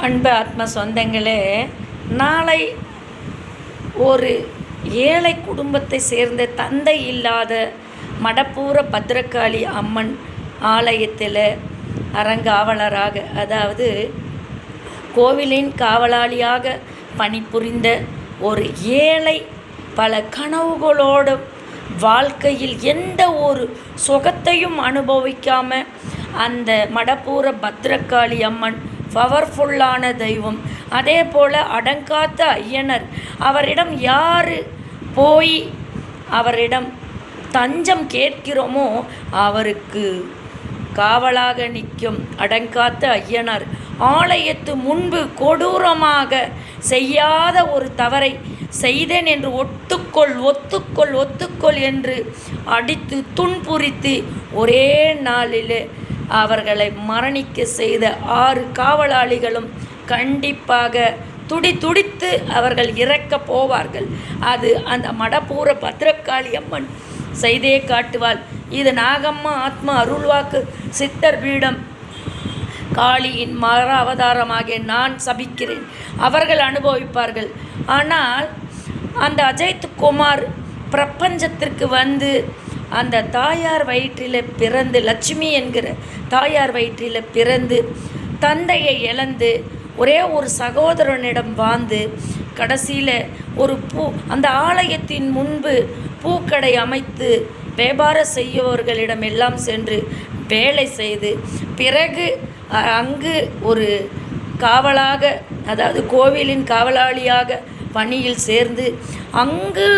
அன்பு ஆத்ம சொந்தங்களே நாளை ஒரு ஏழை குடும்பத்தை சேர்ந்த தந்தை இல்லாத மடப்பூர பத்திரகாளி அம்மன் ஆலயத்தில் அறங்காவலராக அதாவது கோவிலின் காவலாளியாக பணிபுரிந்த ஒரு ஏழை பல கனவுகளோடு வாழ்க்கையில் எந்த ஒரு சுகத்தையும் அனுபவிக்காம அந்த மடப்பூர பத்ரகாளி அம்மன் பவர்ஃபுல்லான தெய்வம். அதே போல் அடங்காத்த ஐயனர். அவரிடம் யார் போய் அவரிடம் தஞ்சம் கேட்கிறோமோ அவருக்கு காவலாக நிற்கும் அடங்காத்த ஐயனார். ஆலயத்து முன்பு கொடூரமாக செய்யாத ஒரு தவறை செய்தேன் என்று ஒத்துக்கொள் ஒத்துக்கொள் ஒத்துக்கொள் என்று அடித்து துன்புரித்து ஒரே நாளில் அவர்களை மரணிக்க செய்த ஆறு காவலாளிகளும் கண்டிப்பாக துடி துடித்து அவர்கள் இறக்க போவார்கள். அது அந்த மடப்பூர பத்திரக்காளி அம்மன் செய்தே காட்டுவாள். இது நாகம்மா ஆத்மா அருள்வாக்கு சித்தர் பீடம். காளியின் மர அவதாரமாகிய நான் சபிக்கிறேன். அவர்கள் அனுபவிப்பார்கள். ஆனால் அந்த அஜய்த் குமார் பிரபஞ்சத்திற்கு வந்து அந்த தாயார் வயிற்றில் பிறந்து லட்சுமி என்கிற தாயார் வயிற்றில் பிறந்து தந்தையை இழந்து ஒரே ஒரு சகோதரனிடம் வாழ்ந்து கடைசியில் ஒரு பூ அந்த ஆலயத்தின் முன்பு பூக்கடை அமைத்து வியாபாரம் செய்பவர்களிடம் எல்லாம் சென்று வேலை செய்து பிறகு அங்கு ஒரு காவலாக அதாவது கோவிலின் காவலாளியாக பணியில் சேர்ந்து அங்கு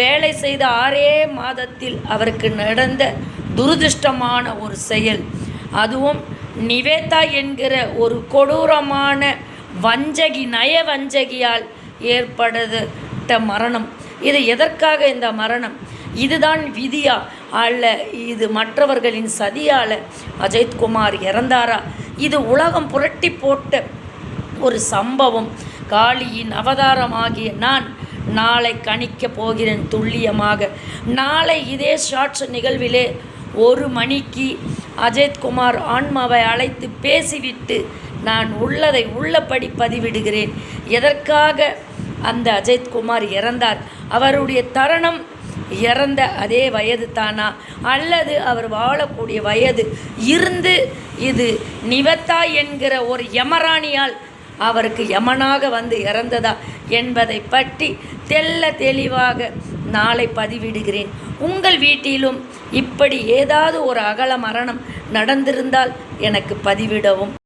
வேலை செய்த ஆறே மாதத்தில் அவருக்கு நடந்த துரதிருஷ்டமான ஒரு செயல். அதுவும் நிவேதா என்கிற ஒரு கொடூரமான வஞ்சகி நய வஞ்சகியால் ஏற்படுத்த மரணம். இது எதற்காக இந்த மரணம்? இதுதான் விதியா? அல்ல இது மற்றவர்களின் சதியால் அஜய்குமார் இறந்தாரா? இது உலகம் புரட்டி போட்ட ஒரு சம்பவம். காளியின் அவதாரமாகிய நான் நாளை கணிக்கப் போகிறேன் துல்லியமாக. நாளை இதே ஷார்ட்ஸ் நிகழ்விலே ஒரு மணிக்கு அஜய்குமார் ஆன்மாவை அழைத்து பேசிவிட்டு நான் உள்ளதை உள்ளபடி பதிவிடுகிறேன். எதற்காக? அந்த அஜய்குமார் இறந்தார். அவருடைய தருணம் இறந்த அதே வயது தானா? அல்லது அவர் வாழக்கூடிய வயது இருந்து இது நிவத்தா என்கிற ஒரு யமராணியால் அவருக்கு யமனாக வந்து இறந்ததா என்பதை பற்றி தெல்ல தெளிவாக நாளை பதிவிடுகிறேன். உங்கள் வீட்டிலும் இப்படி ஏதாவது ஒரு அகல மரணம் நடந்திருந்தால் எனக்கு பதிவிடவும்.